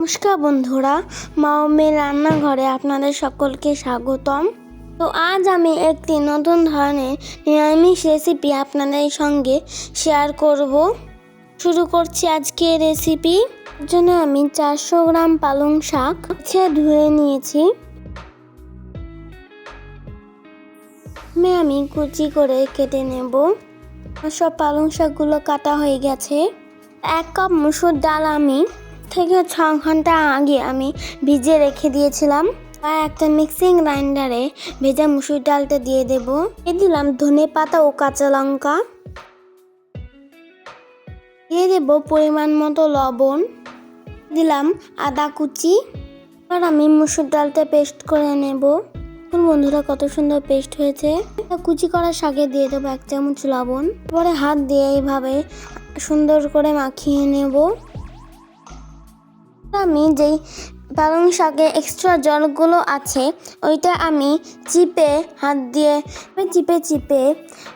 নমস্কার বন্ধুরা মাওমের রান্নাঘরে আপনাদের সকলকে স্বাগতম। তো আজ আমি একটি নতুন ধরনের নিরামিষ রেসিপি আপনাদের সঙ্গে শেয়ার করব। শুরু করছি আজকে রেসিপি জন্য আমি চারশো গ্রাম পালং শাক ছে ধুয়ে নিয়েছি। আমি কুচি করে কেটে নেব। সব পালং শাকগুলো কাটা হয়ে গেছে। এক কাপ মুসুর ডাল আমি থেকে ছ ঘণ্টা আগে আমি ভিজে রেখে দিয়েছিলাম। আর একটা মিক্সিং গ্রাইন্ডারে ভেজা মুসুর ডালটা দিয়ে দেব। দিয়ে দিলাম ধনে পাতা ও কাঁচা লঙ্কা। দিয়ে দেব পরিমাণ মতো লবণ। দিলাম আদা কুচি। আর আমি মুসুর ডালটা পেস্ট করে নেব। বন্ধুরা কত সুন্দর পেস্ট হয়েছে। কুচি করার শাকে দিয়ে দেবো এক চামচ লবণ। পরে হাত দিয়ে এইভাবে সুন্দর করে মাখিয়ে নেব। আমি যেই পালং শাকে এক্সট্রা জলগুলো আছে, ওইটা আমি চিপে হাত দিয়ে চিপে চিপে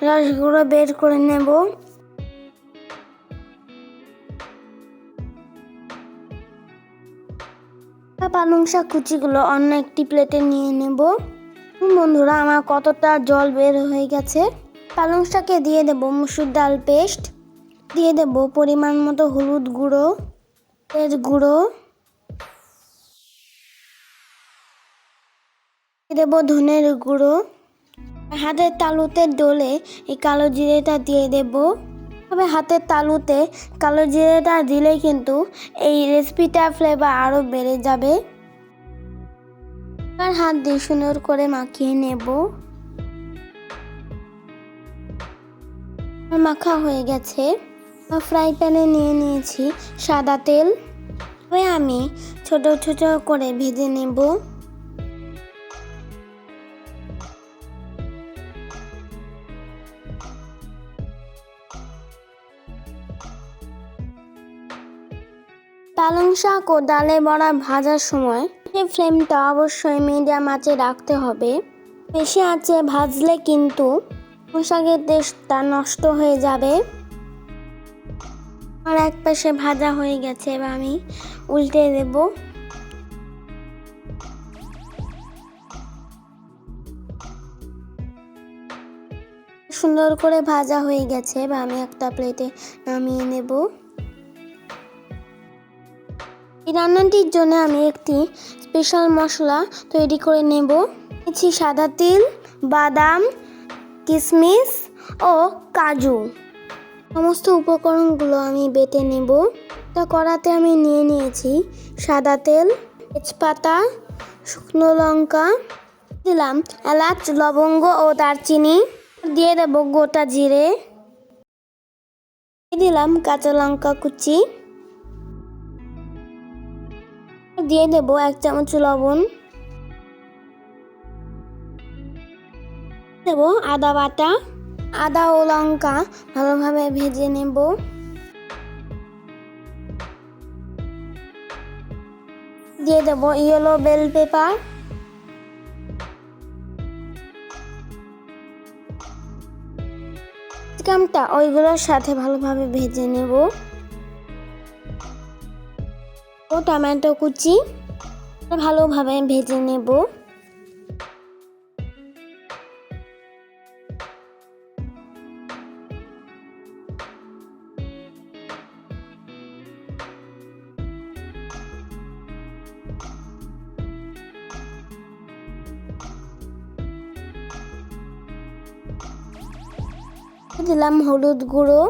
রসগুলো বের করে নেব। পালং শাক কুচিগুলো অন্য একটি প্লেটে নিয়ে নেব। বন্ধুরা, আমার কতটা জল বের হয়ে গেছে? পালং শাকে দিয়ে দেব মুসুর ডাল পেস্ট, দিয়ে দেব পরিমাণ মতো হলুদ গুঁড়ো এর গুঁড়ো। দেব ধনের গুঁড়ো। হাতের তালুতে ডলে এই কালো জিরেটা দিয়ে দেব। তবে হাতের তালুতে কালো জিরেটা দিলে কিন্তু এই রেসিপিটার ফ্লেভার আরও বেড়ে যাবে। আর হাত দিয়ে সুন্দর করে মাখিয়ে নেব। মাখা হয়ে গেছে। ফ্রাই প্যানে নিয়ে নিয়েছি সাদা তেল। আমি ছোট ছোট করে ভেজে নেব। পালং শাক ও ডালে বড়া ভাজার সময় ফ্লেমটা অবশ্যই মিডিয়াম আঁচে রাখতে হবে। বেশি আঁচে ভাজলে কিন্তু শাকের টেস্টটা নষ্ট হয়ে যাবে। আর এক পাশে ভাজা হয়ে গেছে, এবার আমি উল্টে দেব। সুন্দর করে ভাজা হয়ে গেছে বা আমি একটা প্লেটে নামিয়ে নেব। রান্নাটির জন্য আমি একটি স্পেশাল মশলা তৈরি করে নেব। নিচ্ছি সাদা তিল, বাদাম কিশমিশ ও কাজু। সমস্ত উপকরণগুলো আমি বেটে নেব। তা কড়াতে আমি নিয়ে নিয়েছি সাদা তেল, তেজপাতা, শুকনো লঙ্কা, দিলাম এলাচ, লবঙ্গ ও দারচিনি। দিয়ে দেবো গোটা জিরে। দিলাম কাঁচা লঙ্কা কুচি। দিয়ে দেব এক চামচ লবণ। দেব আদা বাটা, আদা ও লঙ্কা ভালোভাবে ভেজে নেব। দিয়ে দেব ইয়েলো বেল পেপার। ক্যাপসিকামটা ওইগুলোর সাথে ভালোভাবে ভেজে নেব। ও টমেটো কুচি। ভালোভাবে ভেজে নেব। দিলাম হলুদ গুঁড়ো।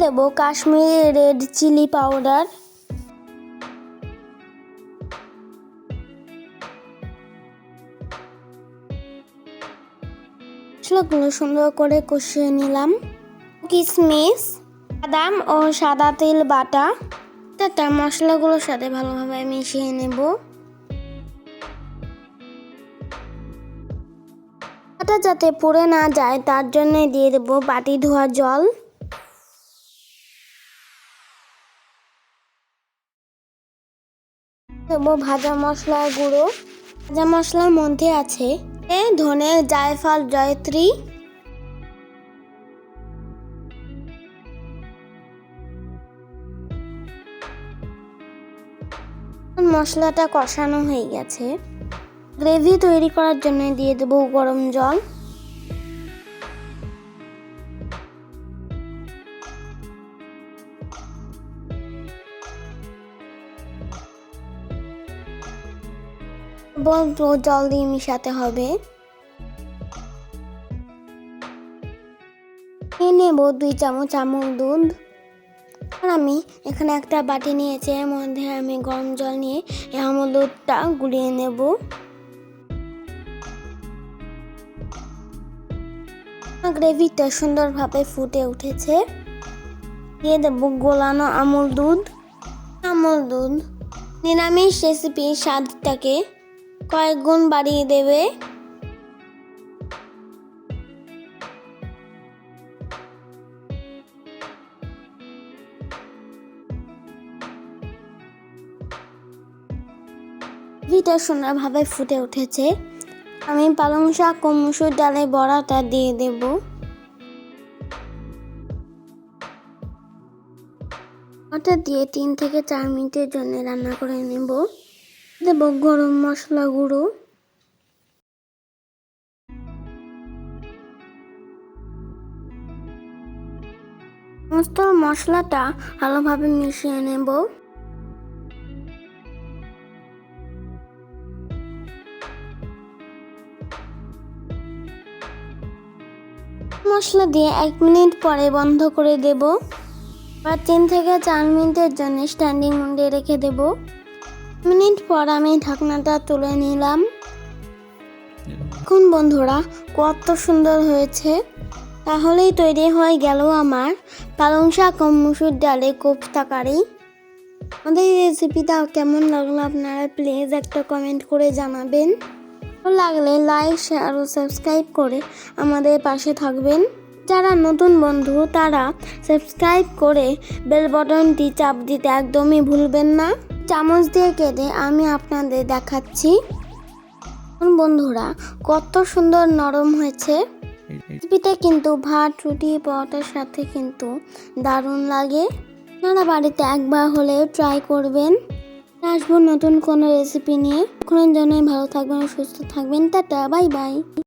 দেবো কাশ্মীরি রেড চিলি পাউডার মশলাগুলো সুন্দর করে কষিয়ে নিলাম। কিশমিশ বাদাম ও সাদা তেল বাটা। তাতে মশলাগুলোর সাথে ভালোভাবে মিশিয়ে নেব। বাটা যাতে পুড়ে না যায়, তার জন্য দিয়ে দেবো বাটি ধোয়া জল। দেবো ভাজা মশলার গুঁড়ো। ভাজা মশলার মধ্যে আছে এ ধনে জায়ফল জয়ত্রী। মশলাটা কষানো হয়ে গেছে। গ্রেভি তৈরি করার জন্য দিয়ে দেবো গরম জল। বলতো জল দিয়ে মিশাতে হবে। নেব দুই চামচ আমুল দুধ। আর আমি এখানে একটা বাটি নিয়েছি, এর মধ্যে আমি গরম জল নিয়ে এই আমুল দুধটা গুলিয়ে নেব। গ্রেভিটা সুন্দরভাবে ফুটে উঠেছে। দিয়ে দেব গোলানো আমুল দুধ। আমুল দুধ। নিরামিষ রেসিপির স্বাদটাকে কয়েক গুণ বাড়িয়ে দেবে। ভিটা সুন্দরভাবে ফুটে উঠেছে। আমি পালং শাক ও মুসুর ডালে বড়াটা দিয়ে দেব। ওটা দিয়ে তিন থেকে চার মিনিটের জন্য রান্না করে নেব। দেব গরম মশলা গুঁড়ো। সমস্ত মশলাটা ভালোভাবে মিশিয়ে নেব। মশলা দিয়ে এক মিনিট পরে বন্ধ করে দেব। আর তিন থেকে চার মিনিটের জন্য স্ট্যান্ডিং মুডে রেখে দেব। মিনিট পর আমি ঢাকনাটা তুলে নিলাম। এখন বন্ধুরা, কত সুন্দর হয়েছে। তাহলেই তৈরি হয়ে গেল আমার পালং শাক ও মুসুর ডালে কোপ্তা কারি আমাদের এই রেসিপিটা কেমন লাগল আপনারা প্লিজ একটা কমেন্ট করে জানাবেন। ভালো লাগলে লাইক শেয়ার ও সাবস্ক্রাইব করে আমাদের পাশে থাকবেন। যারা নতুন বন্ধু, তারা সাবস্ক্রাইব করে বেল বটনটি চাপ দিতে একদমই ভুলবেন না। চামচ দিয়ে কেটে আমি আপনাদের দেখাচ্ছি। বন্ধুরা, কত সুন্দর নরম হয়েছে। রেসিপিটা কিন্তু ভাত, রুটি, পরোটার সাথে কিন্তু দারুণ লাগে। আপনারা বাড়িতে একবার হলেও ট্রাই করবেন। আসব নতুন কোনো রেসিপি নিয়ে। এখনের জন্য ভালো থাকবেন, সুস্থ থাকবেন। Tata bye bye